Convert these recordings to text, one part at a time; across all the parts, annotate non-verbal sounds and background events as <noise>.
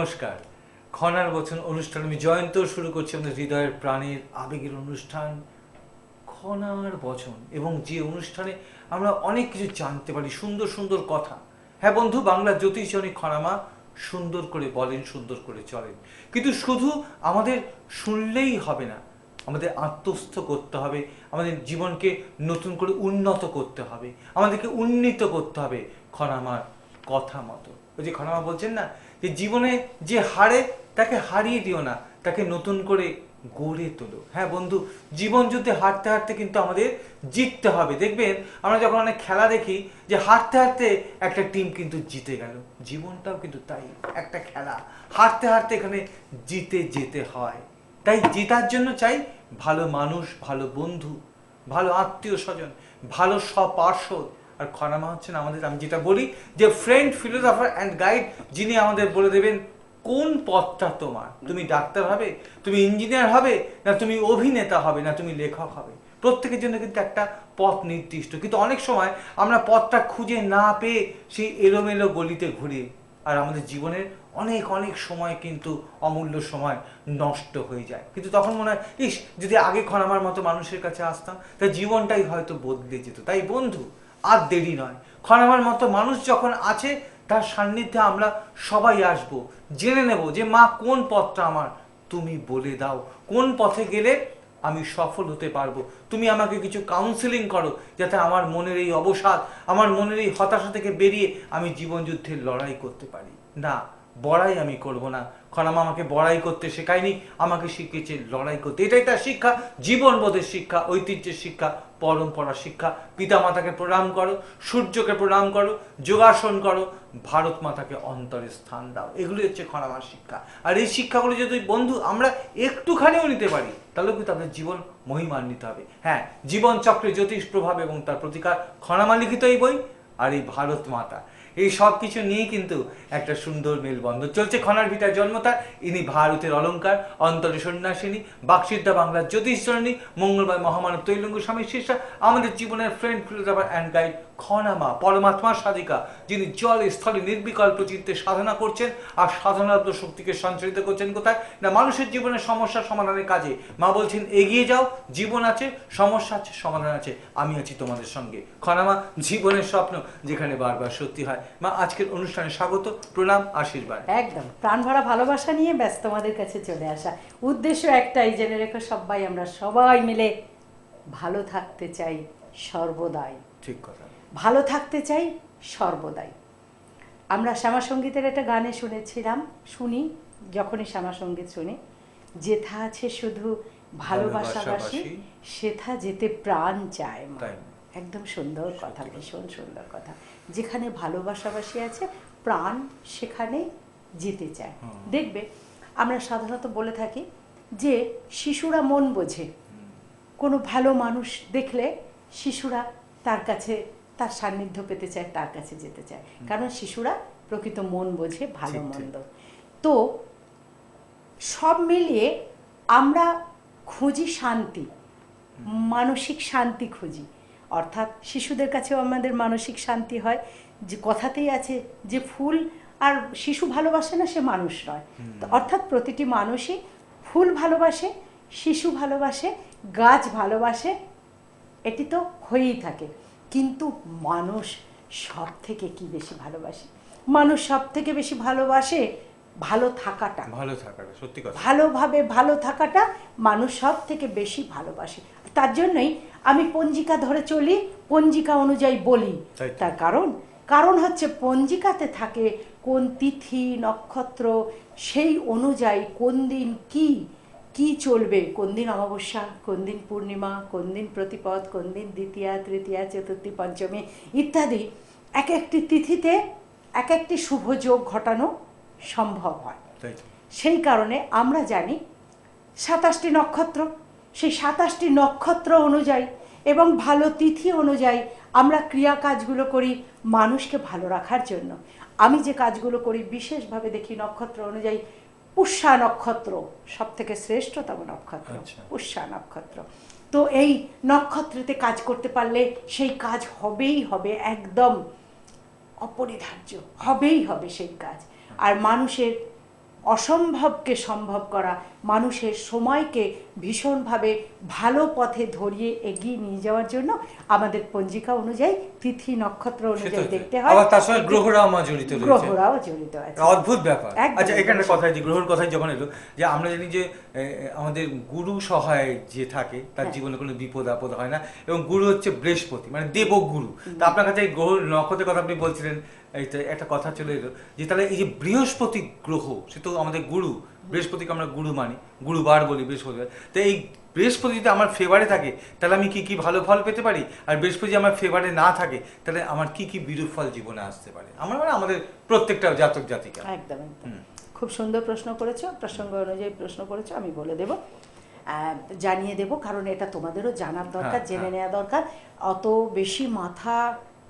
নমস্কার। খনার বচন অনুষ্ঠান, আমি জয়ন্ত শুরু করছি আমাদের হৃদয়ের প্রাণের আবেগের অনুষ্ঠান। খনার বচন এবং যে অনুষ্ঠানে আমরা অনেক কিছু জানতে পারি, সুন্দর সুন্দর কথা। হ্যাঁ বন্ধু বাংলা জ্যোতিষজনী খনামা সুন্দর করে বলেন, সুন্দর করে চলেন। কিন্তু শুধু আমাদের শুনলেই হবে না, আমাদের আত্মস্থ করতে হবে, আমাদের জীবনকে নতুন করে উন্নত করতে হবে, আমাদেরকে উন্নীত করতে হবে খনামার কথা মতো। ওই যে খনামা বলছেন না, যে জীবনে যে হারে তাকে হারিয়ে দিও না, তাকে নতুন করে গড়ে তোলো। হ্যাঁ বন্ধু, জীবন যুদ্ধে হারতে হারতে কিন্তু আমাদের জিততে হবে। দেখবেন, আমরা যখন অনেক খেলা দেখি, যে হারতে হারতে একটা টিম কিন্তু জিতে গেল। জীবনটাও কিন্তু তাই, একটা খেলা। হারতে হারতে এখানে জিতে যেতে হয়। তাই জেতার জন্য চাই ভালো মানুষ, ভালো বন্ধু, ভালো আত্মীয় স্বজন, ভালো সপার্শ্বদ আর খনামা হচ্ছেন আমাদের, আমি যেটা বলি যে ফ্রেন্ড ফিলোসফার অ্যান্ড গাইড যিনি আমাদের বলে দেবেন, কোন পথটা তোমার? তুমি ডাক্তার হবে, তুমি ইঞ্জিনিয়ার হবে, না তুমি অভিনেতা হবে, না তুমি লেখক হবে? প্রত্যেকের জন্য কিন্তু একটা পথ নির্দিষ্ট। কিন্তু অনেক সময় আমরা পথটা খুঁজে না পেয়ে সেই এলোমেলো গলিতে ঘুরে। আর আমাদের জীবনের অনেক অনেক সময় কিন্তু অমূল্য সময় নষ্ট হয়ে যায়। কিন্তু তখন মনে হয়, ইস, যদি আগে আমার মতো মানুষের কাছে আসতাম, তা জীবনটাই হয়তো বদলে যেত। তাই বন্ধু আর দেরি নয়। খনামার মতো মানুষ যখন আছে, তার সান্নিধ্যে আমরা সবাই আসব। জেনে নেব যে, মা, কোন পথটা আমার? তুমি বলে দাও, কোন পথে গেলে আমি সফল হতে পারব? তুমি আমাকে কিছু কাউন্সিলিং করো, যাতে আমার মনের এই অবসাদ, আমার মনের এই হতাশা থেকে বেরিয়ে আমি জীবনযুদ্ধের লড়াই করতে পারি। না, বড়াই আমি করব না। খনামা আমাকে বড়াই করতে শেখায়নি, আমাকে শিখিয়েছে লড়াই করতে। এটাই তার শিক্ষা জীবনবোধের শিক্ষা, ঐতিহ্যের শিক্ষা পরম্পরার শিক্ষা। পিতা মাতাকে প্রণাম করো, সূর্যকে প্রণাম করো, যোগাসন করো, ভারত মাতাকে অন্তরে স্থান দাও। এগুলি হচ্ছে খরামার শিক্ষা। আর এই শিক্ষাগুলি যদি বন্ধু আমরা একটুখানিও নিতে পারি, তাহলে কিন্তু আমাদের জীবন মহিমান্বিত হবে। হ্যাঁ জীবন চক্রে জ্যোতিষ প্রভাব এবং তার প্রতিকার। খরামা লিখিত এই বই আর এই ভারত মাতা। এই সব কিছু নিয়ে কিন্তু একটা সুন্দর মেলবন্ধন। চলছে খনার ভিটার জন্মতা ইনি ভারতের অলঙ্কার, অন্তরে সন্ন্যাসিনী, বাকসিদ্ধা বাংলার জ্যোতিষ জননী মঙ্গলবার মহামানব তৈলঙ্গ স্বামী শীর্ষা আমাদের জীবনের ফ্রেন্ড ফিলোজফার অ্যান্ড গাইড খনামা পরমাত্মার সাধিকা যিনি জল স্থলে নির্বিকল্প চিত্তে সাধনা করছেন আর সাধনারত শক্তিকে সঞ্চারিত করছেন কোথায়? না মানুষের জীবনের সমস্যা সমাধানের কাজে। মা বলছেন এগিয়ে যাও জীবন আছে সমস্যা আছে সমাধান আছে আমি আছি তোমাদের সঙ্গে। খনামা জীবনের স্বপ্ন যেখানে বারবার সত্যি হয়। মা আজকের অনুষ্ঠানে স্বাগত প্রণাম আশীর্বাদ। একদম। প্রাণ ভরা ভালোবাসা নিয়ে ব্যস্ত তোমাদের কাছে চলে আসা। উদ্দেশ্য একটাই জেনে রেখো সবাই আমরা সবাই মিলে ভালো থাকতে চাই সর্বদাই। ঠিক কথা। ভালো থাকতে চাই সর্বদাই। আমরা শ্যামা সঙ্গীতের একটা গানে শুনেছিলাম শুনি যখনই শ্যামা সংগীত শুনি যেথা আছে শুধু ভালোবাসাবাসী ভালোবাসাবাসী, সেথা যেতে প্রাণ চায় মা। একদম সুন্দর কথা ভীষণ সুন্দর কথা। যেখানে ভালোবাসাবাসী আছে প্রাণ সেখানে যেতে চায়। দেখবে আমরা সাধারণত বলে থাকি যে শিশুরা মন বোঝে। কোনো ভালো মানুষ দেখলে শিশুরা তার কাছে তার সান্নিধ্য পেতে চায় তার কাছে যেতে চায়। কারণ শিশুরা প্রকৃত মন বোঝে ভালো। মন্দ। তো সব মিলিয়ে আমরা খুঁজি শান্তি মানসিক শান্তি খুঁজি। অর্থাৎ শিশুদের কাছেও আমাদের মানসিক শান্তি হয় যে কথাতেই আছে যে ফুল আর শিশু ভালোবাসে না সে মানুষ নয়। অর্থাৎ প্রতিটি মানুষই ফুল ভালোবাসে শিশু ভালোবাসে গাছ ভালোবাসে এটি তো হয়েই থাকে। কিন্তু মানুষ সব থেকে কি বেশি ভালোবাসে? মানুষ সব থেকে বেশি ভালোবাসে ভালো থাকাটা। ভালো থাকাটা সত্যি কথা। ভালোভাবে ভালো থাকাটা মানুষ সব থেকে বেশি ভালোবাসে। তার জন্যই আমি পঞ্জিকা ধরে চলি পঞ্জিকা অনুযায়ী বলি। তার কারণ কারণ হচ্ছে পঞ্জিকাতে থাকে কোন তিথি নক্ষত্র সেই অনুযায়ী কোন দিন কি কি চলবে? কোন দিন অমাবস্যা কোন দিন পূর্ণিমা কোন দিন প্রতিপদ কোন দিন দ্বিতীয়া তৃতীয়া চতুর্থী পঞ্চমী ইত্যাদি এক একটি তিথিতে এক একটি শুভ যোগ ঘটানো সম্ভব হয়। সেই কারণে আমরা জানি সাতাশটি নক্ষত্র। সেই সাতাশটি নক্ষত্র অনুযায়ী এবং ভালো তিথি অনুযায়ী আমরা ক্রিয়া কাজগুলো করি মানুষকে ভালো রাখার জন্য। আমি যে কাজগুলো করি বিশেষভাবে দেখি নক্ষত্র অনুযায়ী পুষ্যা নক্ষত্র সব থেকে শ্রেষ্ঠতম নক্ষত্র আচ্ছা। পুষ্যা নক্ষত্র তো এই নক্ষত্রেতে কাজ করতে পারলে সেই কাজ হবেই হবে একদম অপরিধার্য হবেই হবে সেই কাজ আর মানুষের অসম্ভবকে সম্ভব করা মানুষের সময়কে ভীষণভাবে ভালো পথে ধরিয়ে এগিয়ে নিয়ে যাওয়ার জন্য আমাদের পঞ্জিকা অনুযায়ী তিথি নক্ষত্র অনুযায়ী দেখতে হয়। আবার তার সঙ্গে গ্রহরাও আমার জড়িত রয়েছে। গ্রহরাও জড়িত আছে। অদ্ভুত ব্যাপার। আচ্ছা এখানে কথা যে গ্রহর কথাই যখন এলো যে আমরা জানি যে আমাদের গুরু সহায় যে থাকে তার হ্যাঁ। জীবনে কোনো বিপদ আপদ হয় না এবং গুরু হচ্ছে বৃহস্পতি মানে দেবগুরু। তা আপনার কাছে এই গ্রহ নক্ষত্রের কথা আপনি বলছিলেন একটা কথা চলে এলো যে তাহলে এই যে বৃহস্পতি গ্রহ সে তো আমাদের গুরু বৃহস্পতিকে আমরা গুরু মানি গুরুবার বলি বৃহস্পতিবার তো এই বৃহস্পতি যদি আমার ফেভারে থাকে তাহলে আমি কি কি ভালো ফল পেতে পারি? আর বৃহস্পতি আমার ফেভারে না থাকে তাহলে আমার কি কি বিরূপ ফল জীবনে আসতে পারে? আমার মানে আমাদের প্রত্যেকটা জাতক জাতিকা। একদম খুব সুন্দর প্রশ্ন করেছ প্রসঙ্গ অনুযায়ী প্রশ্ন করেছ আমি বলে দেব। জানিয়ে দেব কারণ এটা তোমাদেরও জানার দরকার হ্যাঁ, জেনে হ্যাঁ। নেওয়া দরকার। অত বেশি মাথা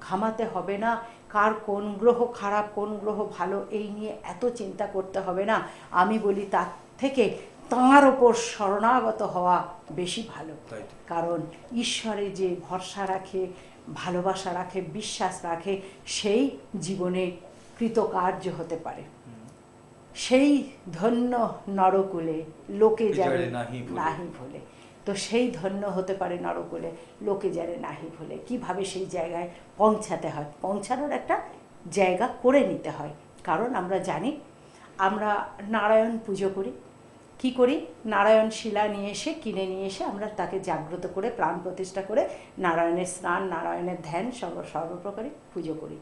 ঘামাতে হবে না কার কোন গ্রহ খারাপ কোন গ্রহ ভালো এই নিয়ে এত চিন্তা করতে হবে না। আমি বলি তার থেকে তাঁর ওপর শরণাগত হওয়া বেশি ভালো। কারণ ঈশ্বরে যে ভরসা রাখে ভালোবাসা রাখে বিশ্বাস রাখে সেই জীবনে কৃতকার্য হতে পারে। সেই ধন্য নরকুলে লোকে যারে নাহি ভুলে। তো সেই ধন্য হতে পারে নরকুলে। লোকে যারে নাহি ভুলে কীভাবে সেই জায়গায় পৌঁছাতে হয়? পৌঁছানোর একটা জায়গা করে নিতে হয়। কারণ আমরা জানি আমরা নারায়ণ পুজো করি। কি করি? নারায়ণ শিলা নিয়ে এসে কিনে নিয়ে এসে আমরা তাকে জাগ্রত করে প্রাণ প্রতিষ্ঠা করে নারায়ণের স্নান নারায়ণের ধ্যান সর্ব সর্বপ্রকারই পুজো করি।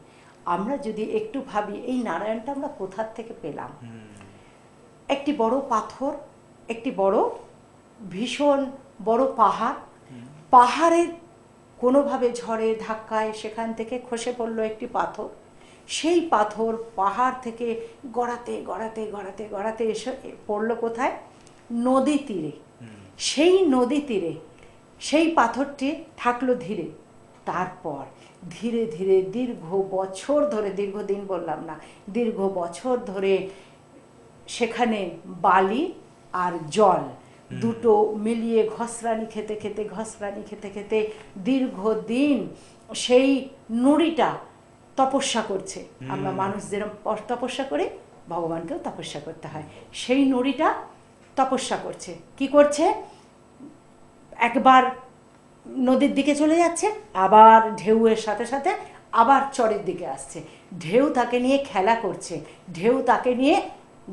আমরা যদি একটু ভাবি এই নারায়ণটা আমরা কোথার থেকে পেলাম? একটি বড় পাথর একটি বড় ভীষণ বড় পাহাড়। পাহাড়ের কোনোভাবে ঝড়ে, ধাক্কায় সেখান থেকে খসে পড়ল একটি পাথর। সেই পাথর পাহাড় থেকে গড়াতে গড়াতে গড়াতে গড়াতে এসে পড়ল কোথায়? নদী তীরে। সেই নদী তীরে সেই পাথরটি থাকল ধীরে। তারপর ধীরে ধীরে দীর্ঘ বছর ধরে, দীর্ঘদিন বললাম না, দীর্ঘ বছর ধরে সেখানে বালি আর জল দুটো মিলিয়ে ঘসরানি খেতে খেতে ঘসরানি খেতে খেতে দীর্ঘদিন সেই নুড়িটা তপস্যা করছে। আমরা মানুষ যেরকম তপস্যা করি ভগবানকেও তপস্যা করতে হয়। সেই নুড়িটা তপস্যা করছে। কি করছে? একবার নদীর দিকে চলে যাচ্ছে আবার ঢেউয়ের সাথে সাথে আবার চরের দিকে আসছে। ঢেউ তাকে নিয়ে খেলা করছে। ঢেউ তাকে নিয়ে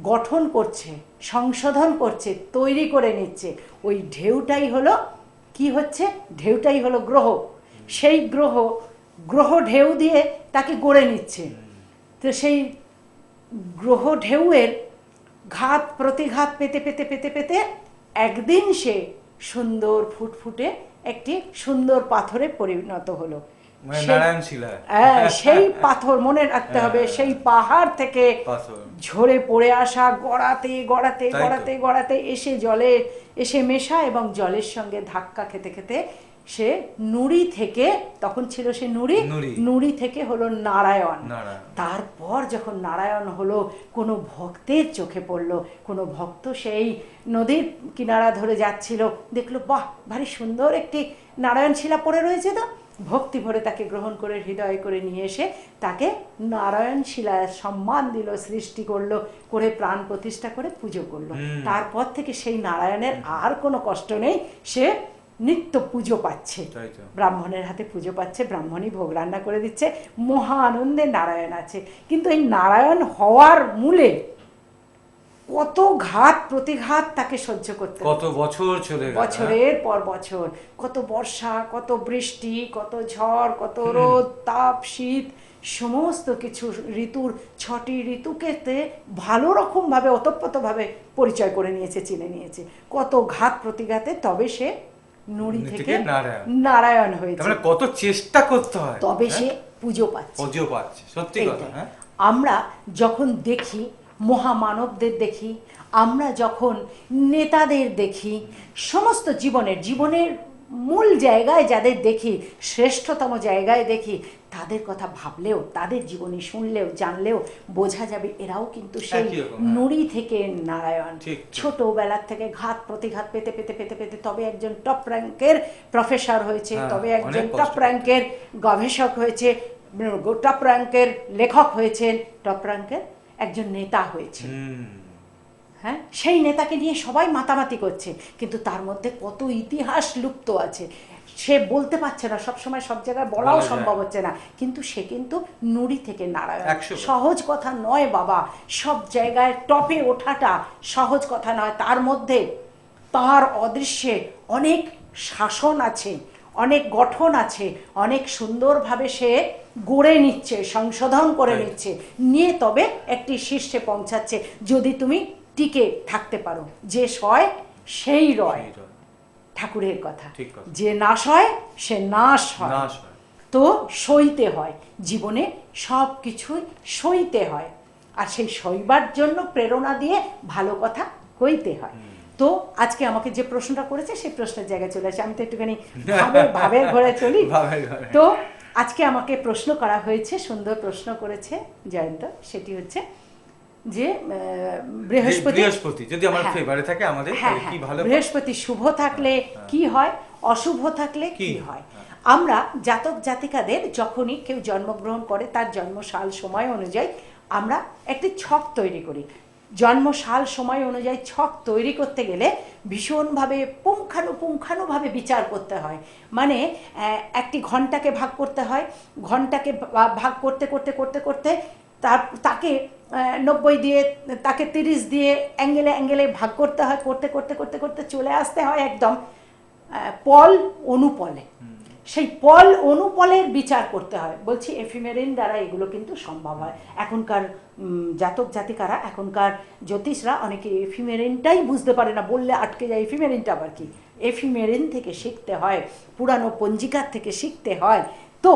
গঠন করছে, সংশোধন করছে, তৈরি করে নিচ্ছে। ওই ঢেউটাই হলো, কি হচ্ছে? ঢেউটাই হলো গ্রহ। সেই গ্রহ গ্রহ ঢেউ দিয়ে তাকে গড়ে নিচ্ছে। তো সেই গ্রহ ঢেউয়ের ঘাত, প্রতিঘাত পেতে পেতে পেতে পেতে একদিন সে সুন্দর ফুটফুটে একটি সুন্দর পাথরে পরিণত হলো। মানে সেই- হ্যাঁ, সেই পাথর মনে রাখতে হবে হ্যাঁ। সেই পাহাড় থেকে ঝরে পড়ে আসা গড়াতে গড়াতে গড়াতে গড়াতে এসে জলে এসে মেশা এবং জলের সঙ্গে ধাক্কা খেতে খেতে সে নুড়ি থেকে তখন ছিল সে নুড়ি। নুড়ি। থেকে হলো নারায়ণ। নারায়ণ। তারপর যখন নারায়ণ হলো কোনো ভক্তের চোখে পড়ল কোনো ভক্ত সেই নদীর কিনারা ধরে যাচ্ছিল দেখল বাহ ভারী সুন্দর একটি নারায়ণ শিলা পড়ে রয়েছে তো। ভক্তি ভরে তাকে গ্রহণ করে হৃদয় করে নিয়ে এসে তাকে নারায়ণ শিলায় সম্মান দিল সৃষ্টি করল করে প্রাণ প্রতিষ্ঠা করে পুজো করল। তারপর থেকে সেই নারায়ণের আর কোনো কষ্ট নেই সে নিত্য পুজো পাচ্ছে। ব্রাহ্মণের হাতে পুজো পাচ্ছে ব্রাহ্মণই ভোগ রান্না করে দিচ্ছে মহা আনন্দে নারায়ণ আছে। কিন্তু এই নারায়ণ হওয়ার মূলে কত ঘাত প্রতিঘাত তাকে সহ্য করতে কত বছর চলে গেল হ্যাঁ? বছরের পর বছর কত বর্ষা কত বৃষ্টি কত ঝড় কত রোদ তাপ শীত সমস্ত কিছু ঋতুর ছটি ঋতুকে ভালো রকমভাবে ওতপ্রোতভাবে পরিচয় করে নিয়েছে চিনে নিয়েছে। কত ঘাত প্রতিঘাতে তবে সে নুড়ি থেকে। নারায়ণ। হয়েছে। মানে কত চেষ্টা করতে হয় তবে হ্যাঁ? সে পুজো পাচ্ছে। পুজো পাচ্ছে সত্যি কথা হ্যাঁ? আমরা যখন দেখি মহামানবদের দেখি আমরা যখন নেতাদের দেখি সমস্ত জীবনের জীবনের মূল জায়গায় যাদের দেখি শ্রেষ্ঠতম জায়গায় দেখি তাদের কথা ভাবলেও তাদের জীবনী শুনলেও জানলেও বোঝা যাবে এরাও কিন্তু সেই হ্যাঁ। নুড়ি থেকে নারায়ণ। ছোটবেলার থেকে ঘাত প্রতিঘাত পেতে পেতে পেতে পেতে তবে একজন টপ র্যাঙ্কের প্রফেসর হয়েছে হ্যাঁ, তবে একজন টপ র্যাঙ্কের গবেষক হয়েছে টপ র্যাঙ্কের লেখক হয়েছেন টপ র্যাঙ্কের একজন নেতা হয়েছে। হ্যাঁ? সেই নেতাকে নিয়ে সবাই মাতামাতি করছে। কিন্তু তার মধ্যে কত ইতিহাস লুপ্ত আছে। সে বলতে পারছে না সবসময় সব জায়গায় বলাও সম্ভব হচ্ছে না। কিন্তু সে কিন্তু নুড়ি থেকে নারায়ণ সহজ কথা নয় বাবা। সব জায়গায় টপে ওঠাটা সহজ কথা নয়। তার মধ্যে তার অদৃশ্যে অনেক শাসন আছে। অনেক গঠন আছে অনেক সুন্দরভাবে সে গড়ে নিচ্ছে সংশোধন করে নিচ্ছে নিয়ে তবে একটি শীর্ষে পৌঁছাচ্ছে যদি তুমি টিকে থাকতে পারো। যে সয় সেই রয়। ঠাকুরের কথা। যে নাশ হয় সে নাশ হয়। তো সইতে হয়। জীবনে সব কিছুই সইতে হয়। আর সেই সইবার জন্য প্রেরণা দিয়ে ভালো কথা কইতে হয়। তো আজকে আমাকে যে প্রশ্নটা করেছে সেই প্রশ্নের জায়গায় চলে আসে। আমি তো একটুখানি ভাবের ঘরে চলি। <laughs> তো আজকে আমাকে প্রশ্ন করা হয়েছে সুন্দর প্রশ্ন করেছে জয়ন্ত। সেটি হচ্ছে যে বৃহস্পতি বৃহস্পতি যদি আমার হ্যাঁ। ফেভারে থাকে আমাদের হ্যাঁ কি হ্যাঁ। ভালো? বৃহস্পতি শুভ থাকলে কি হয়? অশুভ থাকলে কি? কি? হয়। আমরা জাতক জাতিকাদের যখনই কেউ জন্মগ্রহণ করে তার জন্মসাল সময় অনুযায়ী আমরা একটি ছক তৈরি করি। জন্মসাল সময় অনুযায়ী ছক তৈরি করতে গেলে ভীষণভাবে পুঙ্খানুপুঙ্খানুভাবে বিচার করতে হয়। মানে একটি ঘন্টাকে ভাগ করতে হয়। ঘন্টাকে ভাগ করতে করতে করতে করতে তার, তাকে নব্বই দিয়ে, তাকে তিরিশ দিয়ে অ্যাঙ্গেলে অ্যাঙ্গেলে ভাগ করতে হয়, করতে করতে করতে করতে চলে আসতে হয় একদম পল অনুপলে। সেই পল অনুপলের বিচার করতে হয়। বলছি, এফিমেরিন দ্বারা এগুলো কিন্তু সম্ভব হয়। এখনকার জাতক জাতিকারা, এখনকার জ্যোতিষরা অনেকে এফিমেরিনটাই বুঝতে পারে না, বললে আটকে যায়, এফিমেরিনটা আবার কি? এফিমেরিন থেকে শিখতে হয়, পুরানো পঞ্জিকার থেকে শিখতে হয়। তো,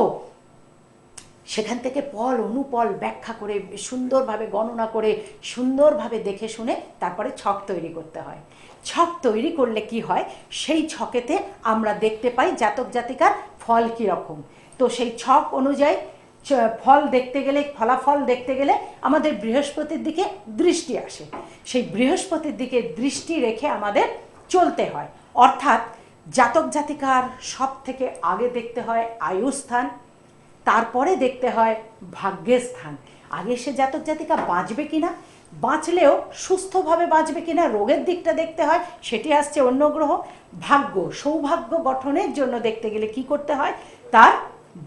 সেখান থেকে পল, অনুপল ব্যাখ্যা করে, সুন্দরভাবে গণনা করে, সুন্দরভাবে দেখে শুনে তারপরে ছক তৈরি করতে হয়। ছক তৈরি করলে কি হয়? সেই ছকেতে আমরা দেখতে পাই জাতক জাতিকার ফল কীরকম তো সেই ছক অনুযায়ী ফল দেখতে গেলে, ফলাফল দেখতে গেলে আমাদের বৃহস্পতির দিকে দৃষ্টি আসে। সেই বৃহস্পতির দিকে দৃষ্টি রেখে আমাদের চলতে হয়। অর্থাৎ জাতক জাতিকার সব থেকে আগে দেখতে হয় আয়ুস্থান, তারপরে দেখতে হয় ভাগ্যের স্থান। আগে সে জাতক জাতিকা বাঁচবে কিনা? বাঁচলেও সুস্থভাবে বাঁচবে কিনা রোগের দিকটা দেখতে হয়, সেটি আসছে অন্য গ্রহ। ভাগ্য, সৌভাগ্য গঠনের জন্য দেখতে গেলে কি করতে হয়? তার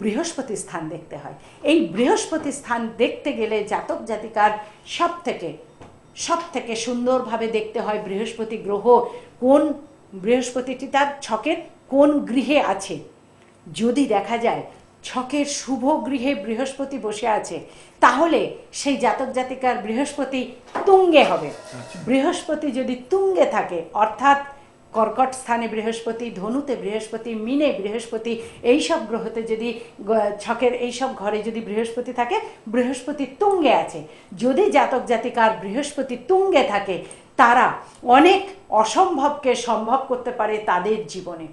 বৃহস্পতি স্থান দেখতে হয়। এই বৃহস্পতি স্থান দেখতে গেলে জাতক জাতিকার সব থেকে সব থেকে সুন্দরভাবে দেখতে হয় বৃহস্পতি গ্রহ কোন বৃহস্পতিটি, তার ছকের কোন গৃহে আছে। যদি দেখা যায় ছকের শুভ গৃহে বৃহস্পতি বসে আছে। তাহলে সেই জাতক জাতিকার বৃহস্পতি তুঙ্গে হবে। বৃহস্পতি যদি তুঙ্গে থাকে অর্থাৎ কর্কট স্থানে বৃহস্পতি ধনুতে বৃহস্পতি মিনে বৃহস্পতি এইসব গ্রহতে যদি ছকের এইসব ঘরে যদি বৃহস্পতি থাকে বৃহস্পতি তুঙ্গে আছে। যদি জাতক জাতিকার বৃহস্পতি তুঙ্গে থাকে তারা অনেক অসম্ভবকে সম্ভব করতে পারে তাদের জীবনে।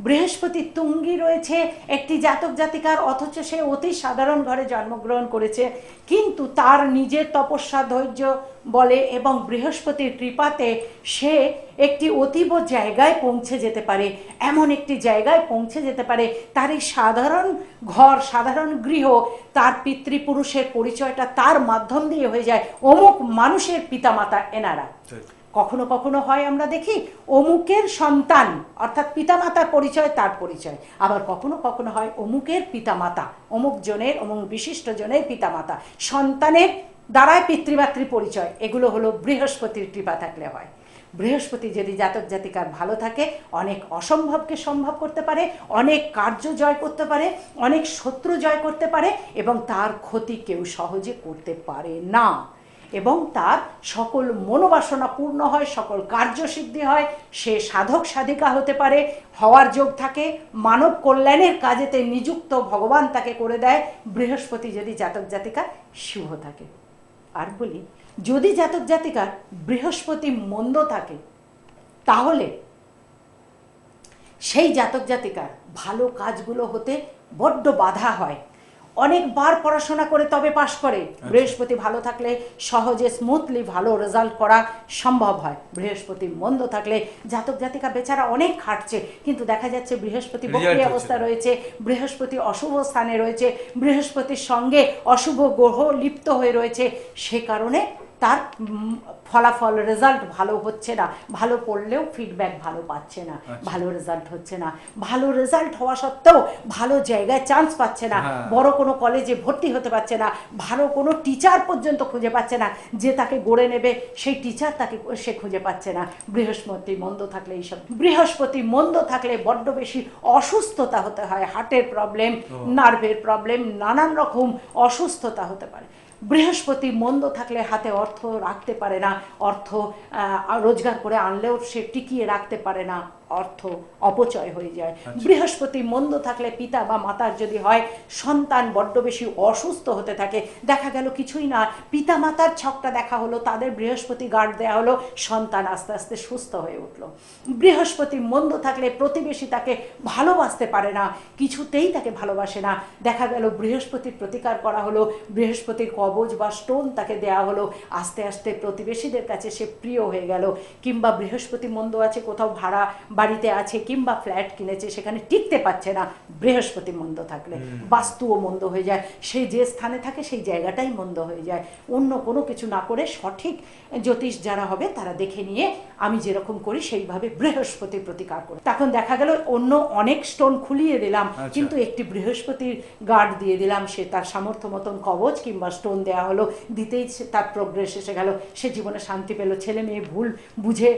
বৃহস্পতি তুঙ্গি রয়েছে। একটি জাতক জাতিকার, অথচ সে অতি সাধারণ ঘরে জন্মগ্রহণ করেছে। কিন্তু তার নিজের তপস্যা ধৈর্য বলে এবং বৃহস্পতির কৃপাতে সে একটি অতীব জায়গায় পৌঁছে যেতে পারে। এমন একটি জায়গায় পৌঁছে যেতে পারে। তার এই সাধারণ ঘর, সাধারণ গৃহ, তার পিতৃপুরুষের পরিচয়টা তার মাধ্যম দিয়ে হয়ে যায়। অমুক মানুষের পিতামাতা এনারা। কখনো কখনো হয় আমরা দেখি অমুকের সন্তান, অর্থাৎ পিতামাতার পরিচয়, তার পরিচয়। আবার কখনো কখনো হয় অমুকের পিতামাতা, অমুক জনের, অমুক বিশিষ্ট জনের পিতামাতা। সন্তানের দ্বারায় পিতৃমাতৃ পরিচয়, এগুলো হলো বৃহস্পতির কৃপা থাকলে হয়। বৃহস্পতি যদি জাতক জাতিকার ভালো থাকে, অনেক অসম্ভবকে সম্ভব করতে পারে, অনেক কার্য জয় করতে পারে, অনেক শত্রু জয় করতে পারে, এবং তার ক্ষতি কেউ সহজে করতে পারে না। এবং তার সকল মনোবাসনা পূর্ণ হয়, সকল কার্যসিদ্ধি হয়, সে সাধক সাধিকা হতে পারে, হওয়ার যোগ থাকে, মানব কল্যাণের কাজেতে নিযুক্ত ভগবান তাকে করে দেয়, বৃহস্পতি যদি জাতক জাতিকা শুভ থাকে। আর বলি, যদি জাতক জাতিকার বৃহস্পতি মন্দ থাকে, তাহলে সেই জাতক জাতিকার ভালো কাজগুলো হতে বড্ড বাধা হয়। অনেকবার পড়াশোনা করে তবে পাশ করে। বৃহস্পতি ভালো থাকলে সহজে স্মুথলি ভালো রেজাল্ট করা সম্ভব হয়। বৃহস্পতি মন্দ থাকলে জাতক জাতিকা বেচারা অনেক খাটছে কিন্তু দেখা যাচ্ছে বৃহস্পতি বক্রি অবস্থা রয়েছে বৃহস্পতি অশুভ স্থানে রয়েছে বৃহস্পতির সঙ্গে অশুভ গ্রহ লিপ্ত হয়ে রয়েছে সে কারণে তার ফলাফল রেজাল্ট ভালো হচ্ছে না। ভালো পড়লেও ফিডব্যাক ভালো পাচ্ছে না। আচ্ছা। ভালো রেজাল্ট হচ্ছে না। ভালো রেজাল্ট হওয়া সত্ত্বেও ভালো জায়গায় চান্স পাচ্ছে না। হ্যাঁ। বড় কোনো কলেজে ভর্তি হতে পারছে না। ভালো কোনো টিচার পর্যন্ত খুঁজে পাচ্ছে না। যে তাকে গড়ে নেবে সেই টিচার তাকে সে খুঁজে পাচ্ছে না। বৃহস্পতি মন্দ থাকলে এইসব বৃহস্পতি মন্দ থাকলে বড্ড বেশি অসুস্থতা হতে হয়। হার্টের প্রবলেম নার্ভের প্রবলেম নানান রকম অসুস্থতা হতে পারে। বৃহস্পতি মন্দ থাকলে হাতে অর্থ রাখতে পারে না, অর্থ রোজগার করে আনলেও সে টিকিয়ে রাখতে পারে না। অর্থ অপচয় হয়ে যায়। বৃহস্পতি মন্দ থাকলে পিতা বা মাতার যদি হয় সন্তান বড্ড বেশি অসুস্থ হতে থাকে। দেখা গেল কিছুই না। পিতা মাতার ছকটা দেখা হলো তাদের বৃহস্পতি গার্ড দেওয়া হলো সন্তান আস্তে আস্তে সুস্থ হয়ে উঠল। বৃহস্পতি মন্দ থাকলে প্রতিবেশী তাকে ভালোবাসতে পারে না কিছুতেই তাকে ভালোবাসে না। দেখা গেল বৃহস্পতির প্রতিকার করা হলো বৃহস্পতির কবজ বা স্টোন তাকে দেয়া হলো। আস্তে আস্তে প্রতিবেশীদের কাছে সে প্রিয় হয়ে গেল। কিংবা বৃহস্পতি মন্দ আছে কোথাও ভাড়া বাড়িতে আছে কিংবা ফ্ল্যাট কিনেছে সেখানে টিকতে পারছে না বৃহস্পতি মন্দ থাকলে। বাস্তুও মন্দ হয়ে যায়। সে যে স্থানে থাকে সেই জায়গাটাই মন্দ হয়ে যায়। অন্য কোনো কিছু না করে সঠিক জ্যোতিষ যারা হবে তারা দেখে নিয়ে আমি যেরকম করি সেইভাবে বৃহস্পতির প্রতিকার করি। তখন দেখা গেল অন্য অনেক স্টোন খুলিয়ে দিলাম আচ্ছা। কিন্তু একটি বৃহস্পতির গার্ড দিয়ে দিলাম সে তার সামর্থ্য মতন কবচ কিংবা স্টোন দেওয়া হলো দিতেই তার প্রোগ্রেস এসে গেল। সে জীবনে শান্তি পেল ছেলে মেয়ে ভুল বুঝে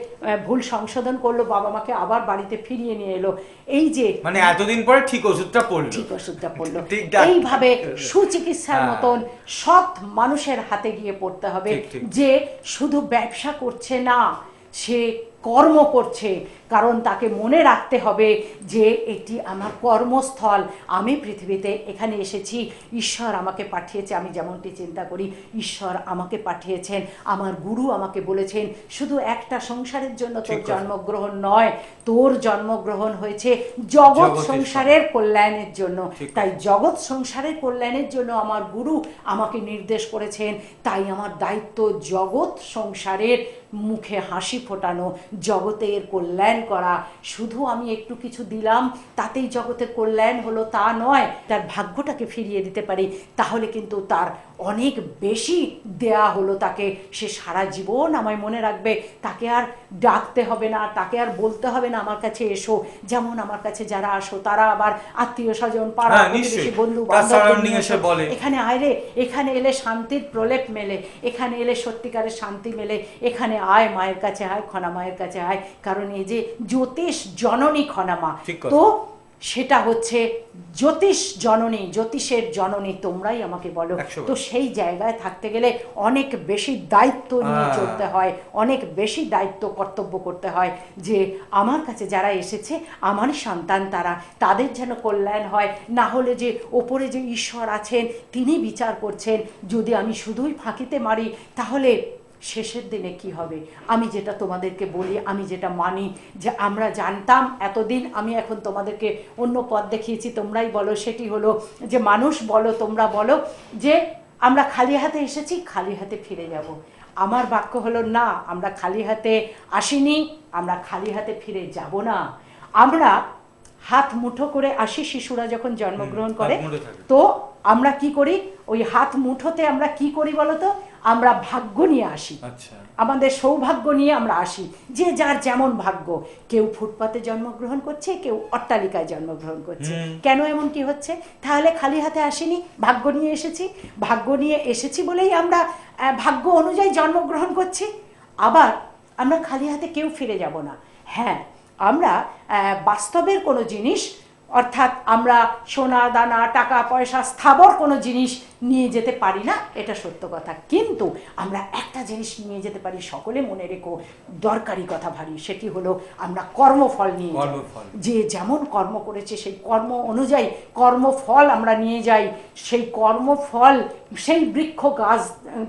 ভুল সংশোধন করল বাবা মাকে আবার বাড়িতে ফিরিয়ে নিয়ে এলো এই যে মানে এতদিন পরে ঠিক ওষুধটা পড়ল ঠিক ওষুধটা পড়ল ঠিক এইভাবে সুচিকিৎসার হ্যাঁ। মতন সৎ মানুষের হাতে গিয়ে পড়তে হবে। যে শুধু ব্যবসা করছে না সে কর্ম করছে কারণ তাকে মনে রাখতে হবে যে এটি আমার কর্মস্থল। আমি পৃথিবীতে এখানে এসেছি। ঈশ্বর আমাকে পাঠিয়েছে। আমি যেমনটি চিন্তা করি ঈশ্বর আমাকে পাঠিয়েছেন। আমার গুরু আমাকে বলেছেন শুধু একটা সংসারের জন্য তোর জন্মগ্রহণ নয় তোর জন্মগ্রহণ হয়েছে জগৎ সংসারের কল্যাণের জন্য। তাই জগৎ সংসারের কল্যাণের জন্য আমার গুরু আমাকে নির্দেশ করেছেন। তাই আমার দায়িত্ব জগৎ সংসারের মুখে হাসি ফোটানো জগতের কল্যাণ করা। শুধু আমি একটু কিছু দিলাম, তাতেই জগতের কল্যাণ হলো তা নয়, তার ভাগ্যটাকে ফিরিয়ে দিতে পারি, তাহলে কিন্তু তার অনেক বেশি দেয়া হলো তাকে। সে সারা জীবন আমায় মনে রাখবে তাকে আর ডাকতে হবে না তাকে আর বলতে হবে না আমার কাছে এসো। যেমন আমার কাছে যারা আসো তারা আবার আত্মীয় স্বজন পাড়া হ্যাঁ, প্রতিবেশী বন্ধু। এখানে আয় রে এখানে এলে শান্তির প্রলেপ মেলে এখানে এলে সত্যিকারের শান্তি মেলে এখানে আয় মায়ের কাছে আয় খনা মায়ের কাছে আয়। কারণ এই যে জ্যোতিষ জননী খনামা তো সেটা হচ্ছে জ্যোতিষ জননী জ্যোতিষের জননী তোমরাই আমাকে বলো। তো সেই জায়গায় থাকতে গেলে অনেক বেশি দায়িত্ব নিয়ে চলতে হয় অনেক বেশি দায়িত্ব কর্তব্য করতে হয় যে আমার কাছে যারা এসেছে আমারই সন্তান তারা তাদের যেন কল্যাণ হয়। না হলে যে ওপরে যে ঈশ্বর আছেন তিনি বিচার করছেন যদি আমি শুধুই ফাঁকিতে মারি তাহলে শেষের দিনে কি হবে? আমি যেটা তোমাদেরকে বলি আমি যেটা মানি যে আমরা জানতাম এতদিন আমি এখন তোমাদেরকে অন্য পথ দেখিয়েছি তোমরাই বলো। সেটি হলো যে মানুষ বলো তোমরা বলো যে আমরা খালি হাতে এসেছি খালি হাতে ফিরে যাব। আমার বাক্য হলো না আমরা খালি হাতে আসিনি আমরা খালি হাতে ফিরে যাব না। আমরা হাত মুঠো করে আসি শিশুরা যখন জন্মগ্রহণ করে। তো আমরা কি করি? ওই হাত মুঠোতে আমরা কি করি বলতো আমরা ভাগ্য নিয়ে আসি। আচ্ছা। আমাদের সৌভাগ্য নিয়ে আমরা আসি। যে যার যেমন ভাগ্য কেউ ফুটপাতে জন্মগ্রহণ করছে কেউ অট্টালিকায় জন্মগ্রহণ করছে। কেন এমন কি হচ্ছে? তাহলে খালি হাতে আসিনি ভাগ্য নিয়ে এসেছি। ভাগ্য নিয়ে এসেছি বলেই আমরা ভাগ্য অনুযায়ী জন্মগ্রহণ করছি। আবার আমরা খালি হাতে কেউ ফিরে যাব না। হ্যাঁ আমরা আহ, বাস্তবের কোনো জিনিস অর্থাৎ আমরা সোনা দানা টাকা পয়সা স্থাবর কোনো জিনিস নিয়ে যেতে পারি না এটা সত্য কথা। কিন্তু আমরা একটা জিনিস নিয়ে যেতে পারি সকলে মনে রেখো দরকারি কথা ভারী সেটি হলো আমরা কর্মফল নিয়ে। যে যেমন কর্ম করেছে সেই কর্ম অনুযায়ী কর্মফল আমরা নিয়ে যাই। সেই কর্মফল সেই বৃক্ষ গাছ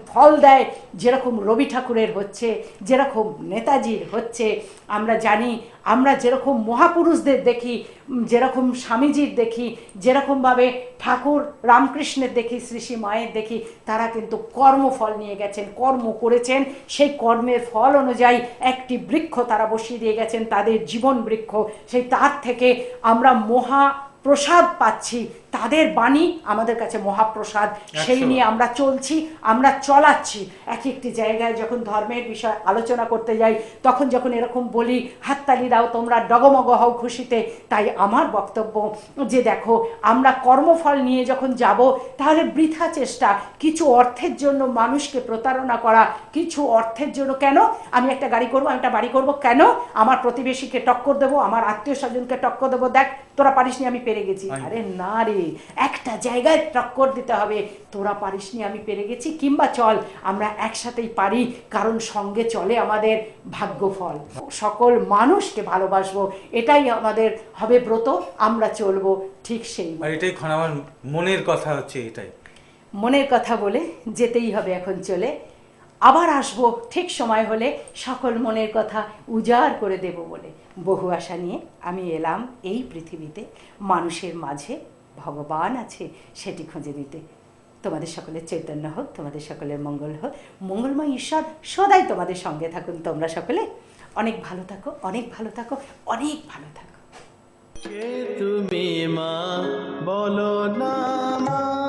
ফল দেয় যেরকম রবি ঠাকুরের হচ্ছে যেরকম নেতাজির হচ্ছে আমরা জানি আমরা যেরকম মহাপুরুষদের দেখি যেরকম স্বামীজির দেখি, যেরকমভাবে ঠাকুর রামকৃষ্ণের দেখি শ্রী শ্রী মায়ের দেখি, তারা কিন্তু কর্মফল নিয়ে গেছেন, কর্ম করেছেন। সেই কর্মের ফল অনুযায়ী একটি বৃক্ষ তারা বসিয়ে দিয়ে গেছেন, তাদের জীবন বৃক্ষ। সেই তার থেকে আমরা মহা প্রসাদ পাচ্ছি তাদের বাণী আমাদের কাছে মহাপ্রসাদ। সেই নিয়ে আমরা চলছি আমরা চলাচ্ছি। এক একটি জায়গায় যখন ধর্মের বিষয় আলোচনা করতে যাই তখন যখন এরকম বলি হাততালি দাও তোমরা ডগমগ হও খুশিতে তাই আমার বক্তব্য যে দেখো আমরা কর্মফল নিয়ে যখন যাব তাহলে বৃথা চেষ্টা কিছু অর্থের জন্য মানুষকে প্রতারণা করা কিছু অর্থের জন্য কেন? আমি একটা গাড়ি করব আমি একটা বাড়ি করব কেন? আমার প্রতিবেশীকে টক্কর দেবো আমার আত্মীয় স্বজনকে টক্কর দেবো দেখ তোরা পারিসনি আমি পেরে গেছি। আরে না রে একটা জায়গায় টক্কর দিতে হবে। তোরা পারিসনি আমি পেরে গেছি কিংবা চল আমরা একসাথেই পারি কারণ সঙ্গে চলে আমাদের ভাগ্যফল সকল মানুষকে ভালোবাসবো এটাই আমাদের হবে ব্রত আমরা চলবো ঠিক সেই আর এটাই আমার মনের কথা হচ্ছে এটাই। মনের কথা বলে যেতেই হবে এখন চলে। আবার আসব ঠিক সময় হলে সকল মনের কথা উজাড় করে দেব বলে। বহু আশা নিয়ে আমি এলাম এই পৃথিবীতে মানুষের মাঝে। ভগবান আছে, সেটি খুঁজে দিতে। তোমাদের সকলের চৈতন্য হোক, তোমাদের সকলের মঙ্গল হোক, মঙ্গলময় ঈশ্বর সদাই তোমাদের সঙ্গে থাকুন তোমরা সকলে। অনেক ভালো থাকো, অনেক ভালো থাকো, অনেক ভালো থাকো। তুমি মা? বলো না মা।